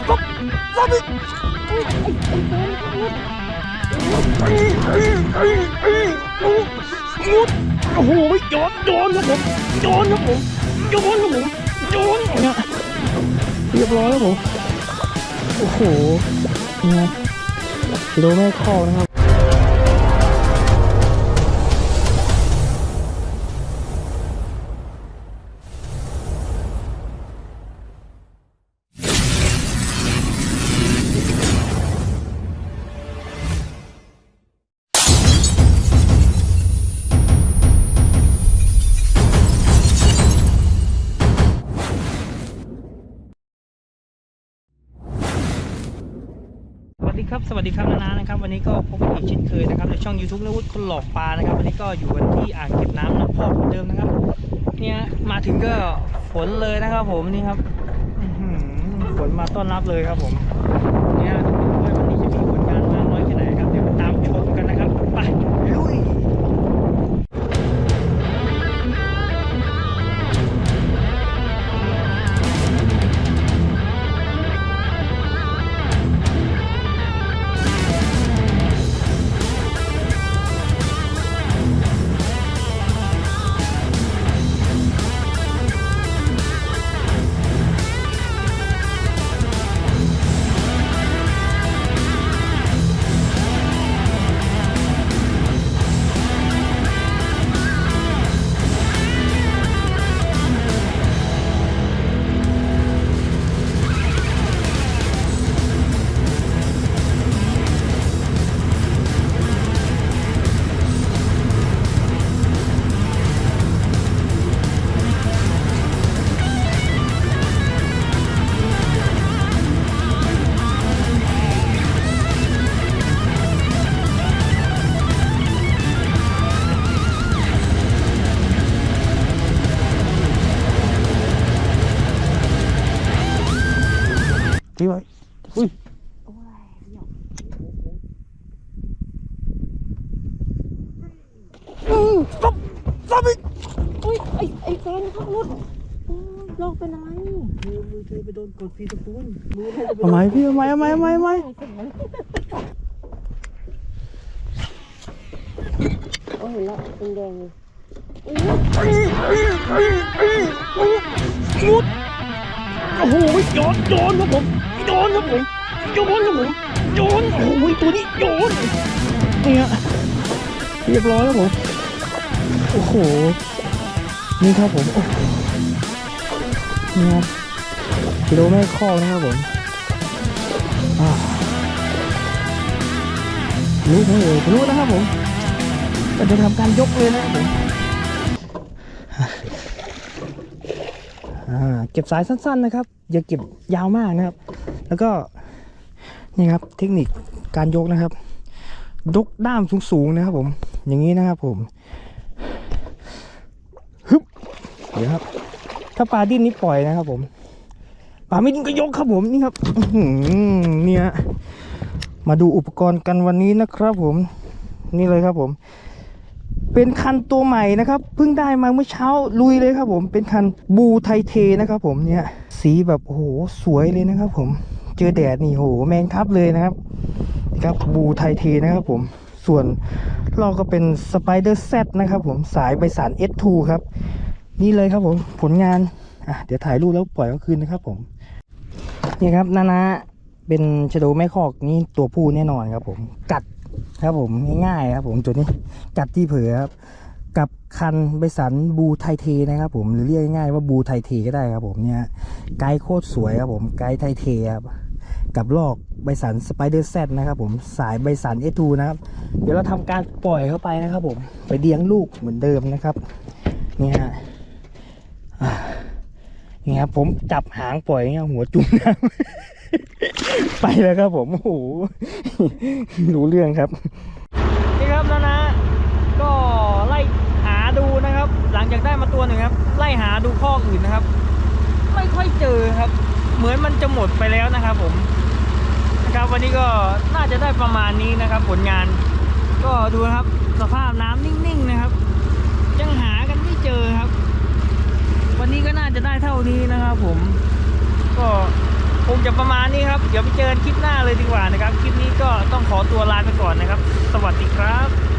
stop stop it โอ้โหย้อนย้อนครับผมย้อนครับผมย้อนครับผมย้อนเนี่ยเรียบร้อยครับผม โอ้โหเนี่ยกิโลแม่ข้อนะครับ วัสดีครับ สวัสดีครับนานานะครับ วันนี้ก็พบกันอีกเช่นเคยนะครับในช่อง YouTube ลวุฒิคนหลอกปลานะครับ วันนี้ก็อยู่กันที่อ่างเก็บน้ำน้ำพอกเหมือนเดิมนะครับ เนี่ยมาถึงก็ฝนเลยนะครับผมนี่ครับฝนมาต้อนรับเลยครับผม เนี่ยวันนี้จะมีผลงานมากน้อยแค่ไหนครับเดี๋ยวตามชมกันนะ ที่ไว้อุ้ย stop stop it อุ้ยไอ้ไอ้แฟนขับรถโอ้ยลอกเป็นอะไรมือมือเธอไปโดนกดฟีตะปูนมือเธอจะไปทำไมพี่ทำไมทำไมทำไมทำไมโอ้ยเห็นแล้วเป็นแดงเลยมุดโอ้โหย้อนย้อนครับผมย้อนครับผมย้อนครับผมย้อนโอ้โหตัวนี้ย้อนเนี่ยเรียบร้อยแล้วผมโอ้โหนี่ครับผมโอ้โหนี่ครับกิโลแม่ข้อนะครับผมรู้ไหมเอ่ยรู้นะครับผมจะทำการยกเลยนะครับผม เก็บสายสั้นๆนะครับ อย่าเก็บยาวมากนะครับ แล้วก็นี่ครับเทคนิคการยกนะครับ ยกด้ามสูงๆนะครับผม อย่างนี้นะครับผมฮึบเดี๋ยวครับ ถ้าปลาดิ้นนี่ปล่อยนะครับ ผมปลาไม่ดิ้นก็ยกครับผมนี่ครับเนี่ยมาดูอุปกรณ์กันวันนี้นะครับผม นี่เลยครับผม เป็นคันตัวใหม่นะครับเพิ่งได้มาเมื่อเช้าลุยเลยครับผมเป็นคันบูไทเทนะครับ ผมเนี่ยสีแบบโอ้โหสวยเลยนะครับ ผมเจอแดดนี่โหแมงทับเลยนะครับครับบูไทเทนะครับผมส่วนเราก็เป็นสไปเดอร์แซนะครับผมสายใบสาร S2 ครับ นี่เลยครับผมผลงานอะเดี๋ยวถ่ายรูปแล้วปล่อยก็คืนนะครับผมนี่ครับนานาเป็นชโดแม่คอกนี่ตัวผู้แน่นอนครับผม กัด ครับผมง่ายๆครับผมตัวนี้กัดที่เผลอครับกับคันใบสันบูไทเทนะครับผมหรือเรียกง่ายๆว่าบูไทเทก็ได้ครับผมเนี่ยไกด์โคตรสวยครับผมไกด์ไทเทครับกับลอกใบสันสไปเดอร์แซนะครับผมสายใบสันเอทูนะครับ เดี๋ยวเราทำการปล่อยเข้าไปนะครับผมไปเลี้ยงลูกเหมือนเดิมนะครับนี่ฮะนี่ครับผมจับหางปล่อยเนี่ยหัวจุ่มน้ำ ไปแล้วครับผมโอ้โหรู้เรื่องครับ นี่ครับนะนะ ก็ไล่หาดูนะครับ หลังจากได้มาตัวหนึ่งครับ ไล่หาดูข้ออื่นนะครับ ไม่ค่อยเจอครับ เหมือนมันจะหมดไปแล้วนะครับผมนะครับวันนี้ก็น่าจะได้ประมาณนี้นะครับ ผลงาน ก็ดูครับ สภาพน้ำนิ่งๆนะครับ ยังหากันไม่เจอครับ วันนี้ก็น่าจะได้เท่านี้นะครับผม คงจะประมาณนี้ครับ เดี๋ยวไปเจอกันคลิปหน้าเลยดีกว่านะครับ คลิปนี้ก็ต้องขอตัวลาไปก่อนนะครับ สวัสดีครับ